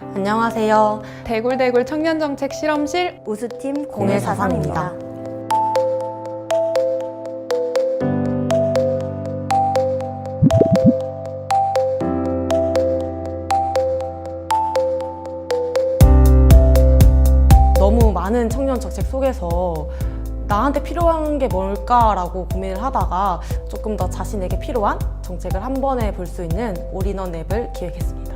안녕하세요. 대굴대굴 청년정책 실험실 우수팀 0143입니다. 0143입니다. 너무 많은 청년 정책 속에서 나한테 필요한 게 뭘까라고 고민을 하다가 조금 더 자신에게 필요한 정책을 한 번에 볼 수 있는 올인원 앱을 기획했습니다.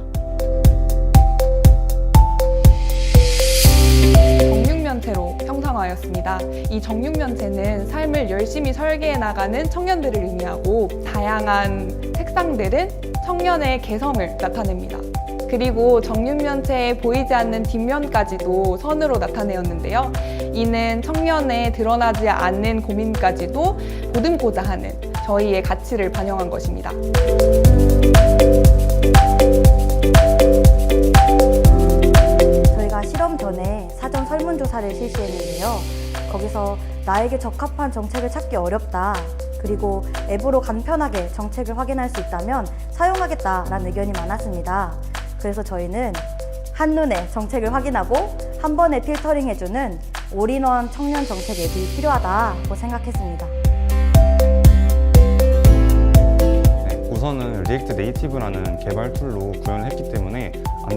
형상화하였습니다. 이 정육면체는 삶을 열심히 설계해 나가는 청년들을 의미하고 다양한 색상들은 청년의 개성을 나타냅니다. 그리고 정육면체에 보이지 않는 뒷면까지도 선으로 나타내었는데요. 이는 청년의 드러나지 않는 고민까지도 보듬고자 하는 저희의 가치를 반영한 것입니다. 사전 설문조사를 실시했는데요. 거기서 나에게 적합한 정책을 찾기 어렵다. 그리고 앱으로 간편하게 정책을 확인할 수 있다면 사용하겠다라는 의견이 많았습니다. 그래서 저희는 한눈에 정책을 확인하고 한 번에 필터링 해주는 올인원 청년 정책 앱이 필요하다고 생각했습니다. 네, 우선은 리액트 네이티브라는 개발 툴로 구현을 했기 때문에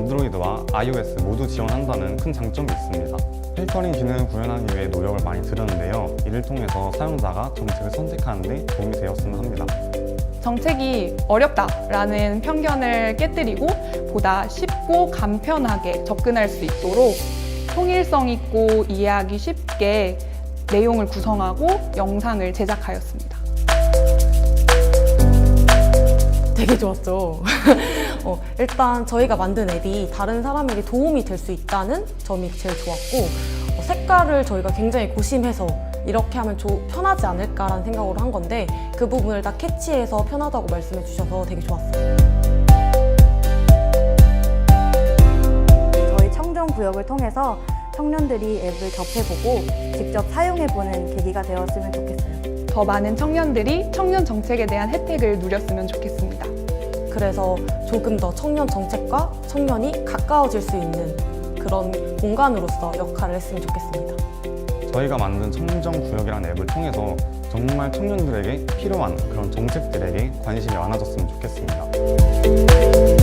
안드로이드와 iOS 모두 지원한다는 큰 장점이 있습니다. 필터링 기능을 구현하기 위해 노력을 많이 들였는데요. 이를 통해서 사용자가 정책을 선택하는 데 도움이 되었으면 합니다. 정책이 어렵다라는 편견을 깨뜨리고 보다 쉽고 간편하게 접근할 수 있도록 통일성 있고 이해하기 쉽게 내용을 구성하고 영상을 제작하였습니다. 되게 좋았죠. 어, 일단 저희가 만든 앱이 다른 사람에게 도움이 될 수 있다는 점이 제일 좋았고 어, 색깔을 저희가 굉장히 고심해서 이렇게 하면 조- 편하지 않을까라는 생각으로 한 건데 그 부분을 다 캐치해서 편하다고 말씀해 주셔서 되게 좋았어요. 저희 청정 구역을 통해서 청년들이 앱을 접해보고 직접 사용해보는 계기가 되었으면 좋겠어요. 더 많은 청년들이 청년 정책에 대한 혜택을 누렸으면 좋겠습니다. 그래서 조금 더 청년 정책과 청년이 가까워질 수 있는 그런 공간으로서 역할을 했으면 좋겠습니다. 저희가 만든 청정구역이라는 앱을 통해서 정말 청년들에게 필요한 그런 정책들에게 관심이 많아졌으면 좋겠습니다.